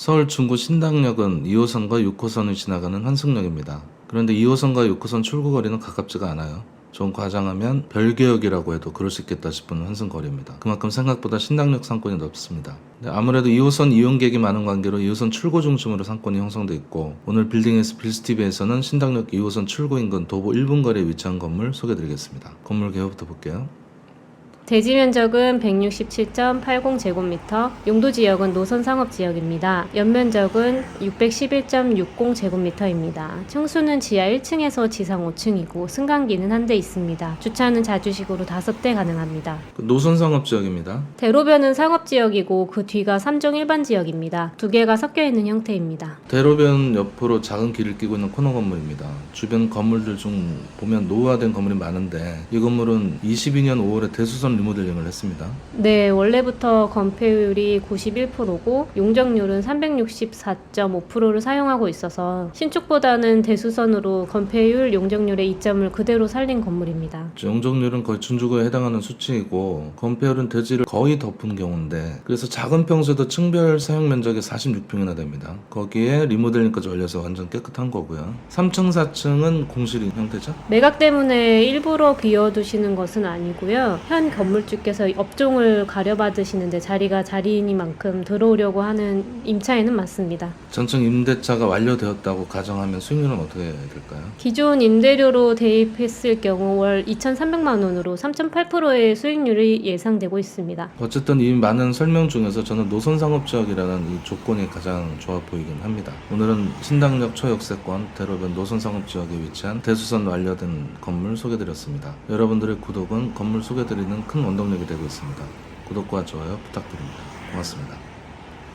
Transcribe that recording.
서울 중구 신당역은 2호선과 6호선을 지나가는 환승역입니다. 그런데 2호선과 6호선 출구 거리는 가깝지가 않아요. 좀 과장하면 별개역이라고 해도 그럴 수 있겠다 싶은 환승거리입니다. 그만큼 생각보다 신당역 상권이 넓습니다. 근데 아무래도 2호선 이용객이 많은 관계로 2호선 출구 중심으로 상권이 형성돼 있고 오늘 빌딩에서 빌스티비에서는 신당역 2호선 출구 인근 도보 1분 거리에 위치한 건물 소개드리겠습니다. 건물 개요부터 볼게요. 대지 면적은 167.80제곱미터, 용도 지역은 노선 상업 지역입니다. 연면적은 611.60제곱미터입니다. 층수는 지하 1층에서 지상 5층이고 승강기는 한 대 있습니다. 주차는 자주식으로 5대 가능합니다. 그 노선 상업 지역입니다. 대로변은 상업 지역이고 그 뒤가 3종 일반 지역입니다. 두 개가 섞여 있는 형태입니다. 대로변 옆으로 작은 길을 끼고 있는 코너 건물입니다. 주변 건물들 중 보면 노후화된 건물이 많은데 이 건물은 22년 5월에 대수선 리모델링을 했습니다. 네, 원래부터 건폐율이 91%고 용적률은 364.5%를 사용하고 있어서 신축보다는 대수선으로 건폐율, 용적률의 이점을 그대로 살린 건물입니다. 영종률은 거의 준주거에 해당하는 수치이고 건폐율은 대지를 거의 덮은 경우인데 그래서 작은 평수에도 층별 사용 면적이 46평이나 됩니다. 거기에 리모델링까지 올려서 완전 깨끗한 거고요. 3층, 4층은 공실 형태죠. 매각 때문에 일부러 비워두시는 것은 아니고요. 현 건물 주께서 업종을 가려받으시는데 자리가 자리이니만큼 들어오려고 하는 임차에는 맞습니다. 전층 임대차가 완료되었다고 가정하면 수익률은 어떻게 될까요? 기존 임대료로 대입했을 경우 월 2,300만 원으로 3.8%의 수익률이 예상되고 있습니다. 어쨌든 이 많은 설명 중에서 저는 노선 상업 지역이라는 이 조건이 가장 좋아 보이긴 합니다. 오늘은 신당역 초역세권 대로변 노선 상업 지역에 위치한 대수선 완료된 건물 소개드렸습니다. 여러분들의 구독은 건물 소개드리는 큰 원동력이 되고 있습니다. 구독과 좋아요 부탁드립니다. 고맙습니다.